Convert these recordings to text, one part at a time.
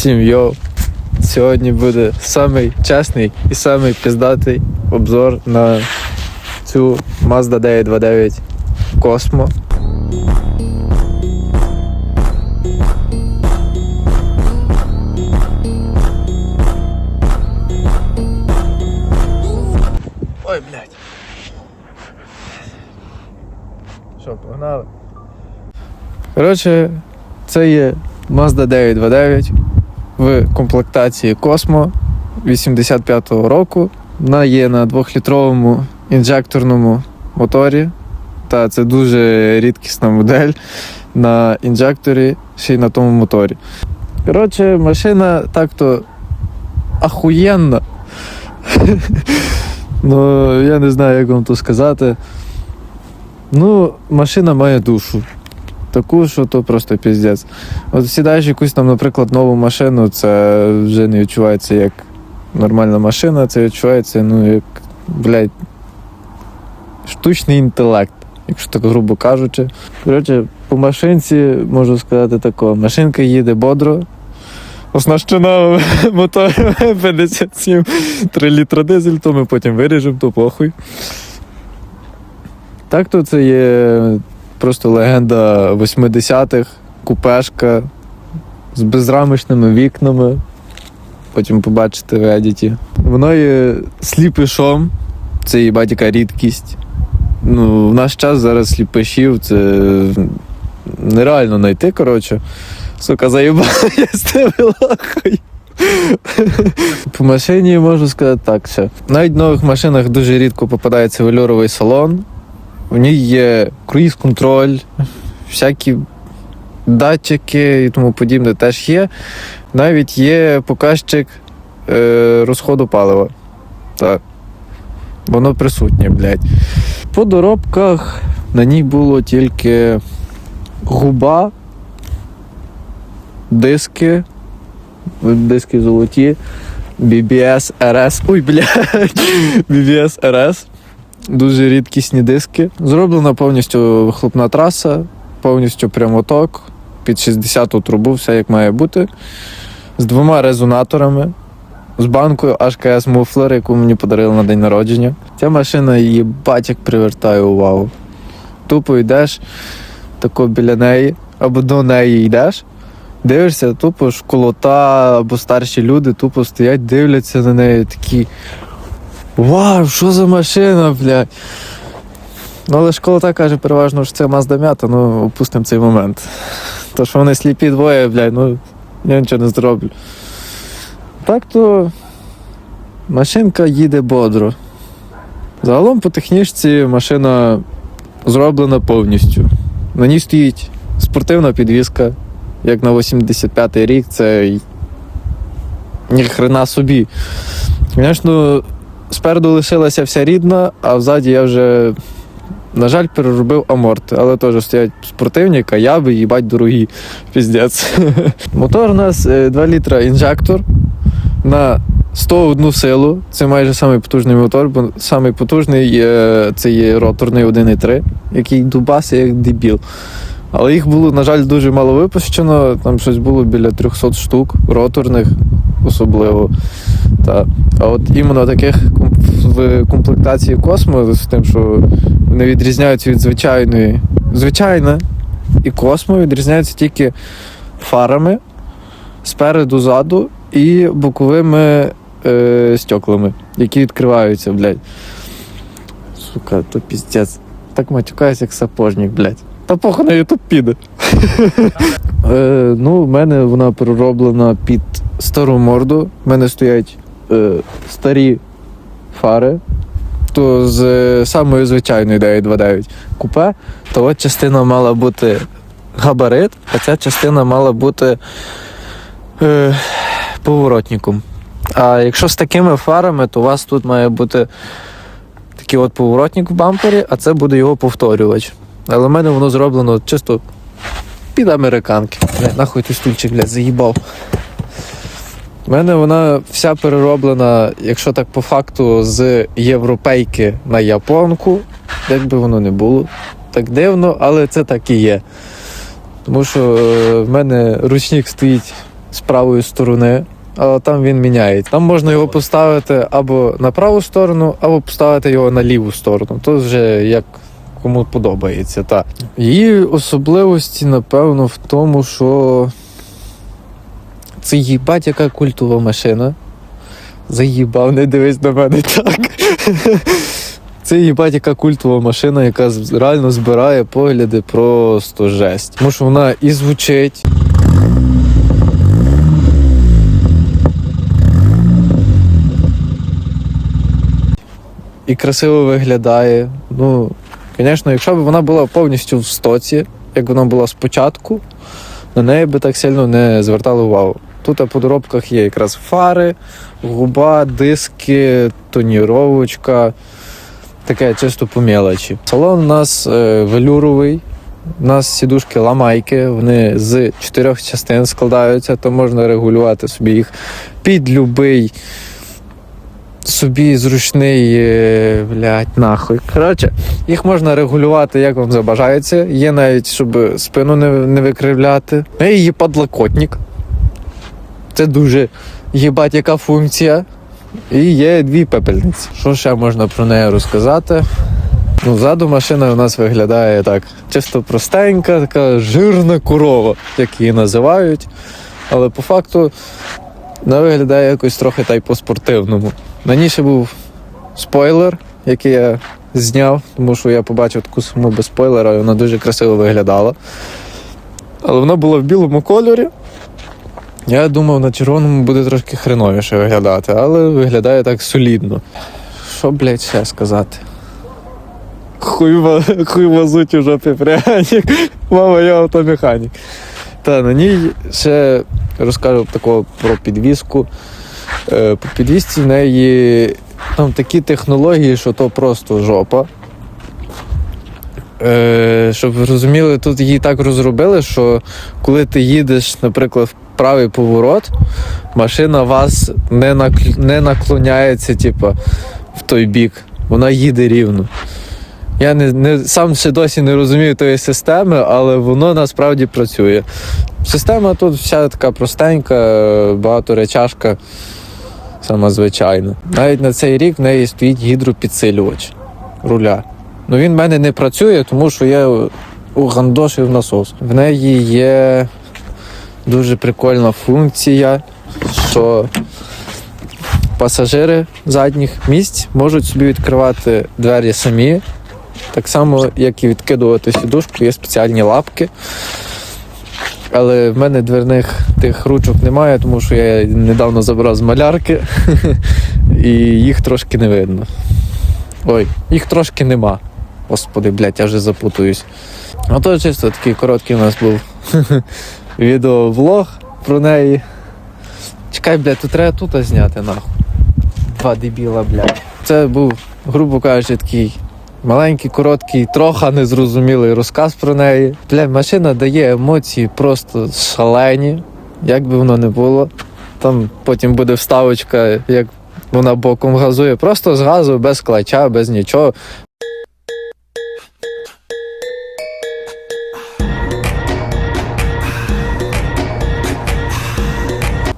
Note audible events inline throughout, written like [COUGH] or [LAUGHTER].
Всім йоу! Сьогодні буде самий чесний і самий піздатий обзор на цю Mazda 929 Cosmo. Ой, блядь. Що, погнали? Коротше, це є Mazda 929 в комплектації Cosmo 85-го року. Вона є на 2-літровому інжекторному моторі. Та це дуже рідкісна модель на інжекторі, ще й на тому моторі. Коротше, машина так-то ахуєнна. [LAUGHS] ну, я не знаю, як вам то сказати. Ну, машина має душу таку, що то просто піздець. От сідаєш якусь там, наприклад, нову машину, це вже не відчувається як нормальна машина, це відчувається, ну, як, блядь, штучний інтелект, якщо так грубо кажучи. Коротше, по машинці можу сказати тако, машинка їде бодро. Оснащена мотором 57 3 літра дизель, то ми потім виріжемо, то похуй. Так то це є просто легенда 80-х, купешка з безрамочними вікнами. Потім побачите в едіті. Воно є сліпишом, це є батька рідкість. Ну, в наш час зараз сліпишів це нереально знайти, коротше. Сука, заїбала, я з тебе лахаю. По машині можу сказати так ще. Навіть в нових машинах дуже рідко попадається вельоровий салон. В ній є круїз-контроль, всякі датчики і тому подібне теж є. Навіть є показчик е, розходу палива. Так. Воно присутнє, блядь. По доробках на ній було тільки губа, диски, диски золоті, BBS RS. Ой, блядь, [LAUGHS] BBS RS. Дуже рідкісні диски. Зроблена повністю вихлопна траса, повністю прямоток, під 60-ту трубу, все як має бути. З двома резонаторами, з банкою HKS Muffler, яку мені подарили на день народження. Ця машина її батяк привертає увагу. Тупо йдеш тако біля неї, або до неї йдеш. Дивишся, тупо школота або старші люди тупо стоять, дивляться на неї такі. Вау, що за машина, блядь. Ну, але школа каже переважно, що це Mazda м'ята, ну опустимо цей момент. То, що вони сліпі двоє, блядь, ну я нічого не зроблю. Так то машинка їде бодро. Загалом по технічці машина зроблена повністю. На ній стоїть спортивна підвізка, як на 85-й рік, це й- ні хрена собі. Звісно, спереду лишилася вся рідна, а взаді я вже, на жаль, переробив аморти, але теж стоять спортивні, каяби, їбать дорогі. Піздець. [LAUGHS] Мотор у нас е, 2 літра інжектор на 101 силу. Це майже самий потужний мотор, бо самий потужний е, це є роторний 1.3, який дубасить як дебіл. Але їх було, на жаль, дуже мало випущено. Там щось було біля 300 штук, роторних особливо. Та. А от іменно таких в комплектації Космо, з тим, що вони відрізняються від звичайної. Звичайна і Космо відрізняються тільки фарами спереду, ззаду і боковими е, стеклами, які відкриваються, блядь. Сука, то піздець. Так матюкаюсь, як сапожник, блядь. Та похуй на ютуб піде. [LAUGHS] Е, ну, в мене вона пророблена під стару морду. У мене стоять е, старі фари. То з е, самої звичайної 929 купе, то от частина мала бути габарит, а ця частина мала бути е, поворотником. А якщо з такими фарами, то у вас тут має бути такий от поворотник в бампері, а це буде його повторювач. Але в мене воно зроблено чисто під американки. Нахуй ти стульчик, блядь, заїбав. У мене вона вся перероблена, якщо так по факту, з європейки на японку, як би воно не було. Так дивно, але це так і є. Тому що е, в мене ручник стоїть з правої сторони, але там він міняє. Там можна його поставити або на праву сторону, або поставити його на ліву сторону. То вже як кому подобається. Та. Її особливості, напевно, в тому, що це їбать, яка культова машина. Заїбав, не дивись на мене так. [LAUGHS] Це їбать, яка культова машина, яка реально збирає погляди просто жесть. Тому що вона і звучить. І красиво виглядає. Ну, звісно, якщо б вона була повністю в стоці, як вона була спочатку, на неї би так сильно не звертали увагу. Тут по доробках є якраз фари, губа, диски, тоніровочка. Таке чисто по мелочі. Салон у нас е, велюровий. У нас сідушки ламайки, вони з чотирьох частин складаються, то можна регулювати собі їх під любий собі зручний, е, блядь, нахуй. Коротше, їх можна регулювати, як вам забажається. Є навіть, щоб спину не, не викривляти. Ну, і є подлокотник. Це дуже їбать, яка функція. І є дві пепельниці. Що ще можна про неї розказати? Ну, ззаду машина у нас виглядає так. Чисто простенька, така жирна корова, як її називають. Але по факту вона виглядає якось трохи та й по-спортивному. На ній ще був спойлер, який я зняв, тому що я побачив таку суму без спойлера, і вона дуже красиво виглядала. Але вона була в білому кольорі. Я думав, на червоному буде трошки хреновіше виглядати, але виглядає так солідно. Що, блядь, ще сказати? Хуй, хуй вазуть у жопі пряник. Мама, я автомеханік. Та на ній ще розкажу такого про підвіску. Е, По підвісці в неї там такі технології, що то просто жопа. Е, щоб ви розуміли, тут її так розробили, що коли ти їдеш, наприклад, в правий поворот, машина вас не, не наклоняється, типу, в той бік. Вона їде рівно. Я не, не, сам ще досі не розумію тої системи, але воно насправді працює. Система тут вся така простенька, багаторечашка, сама звичайна. Навіть на цей рік в неї стоїть гідропідсилювач руля. Ну він в мене не працює, тому що я угандошив насос. В неї є дуже прикольна функція, що пасажири задніх місць можуть собі відкривати двері самі. Так само, як і відкидувати сідушку, є спеціальні лапки. Але в мене дверних тих ручок немає, тому що я недавно забрав з малярки [LAUGHS] і їх трошки не видно. Ой, їх трошки нема. Господи, блядь, я вже запутуюсь. А то чисто такий короткий у нас був [LAUGHS] відеовлог про неї. Чекай, блядь, тут треба тут зняти нахуй. Два дебіла, блядь. Це був, грубо кажучи, такий маленький, короткий, трохи незрозумілий розказ про неї. Блядь, машина дає емоції просто шалені, як би воно не було. Там потім буде вставочка, як вона боком газує. Просто з газу, без клача, без нічого.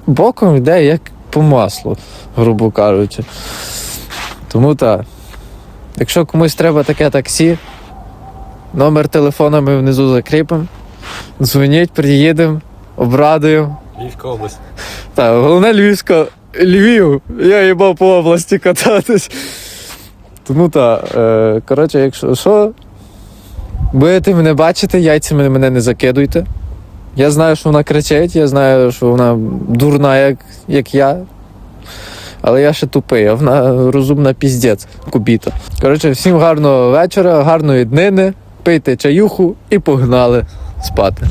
Боком йде як по маслу, грубо кажучи. Тому так. Якщо комусь треба таке таксі, номер телефона ми внизу закріпимо. Дзвоніть, приїдемо, обрадуємо. Львівська область. [LAUGHS] Так, головне Львівська. Львів, я їбав по області кататись. Тому так, е, коротше, якщо що, будете мене бачити, яйцями мене не закидуйте. Я знаю, що вона кричить, я знаю, що вона дурна, як, як я. Але я ще тупий, а вона розумна піздець, кубіта. Коротше, всім гарного вечора, гарної днини, пийте чаюху і погнали спати.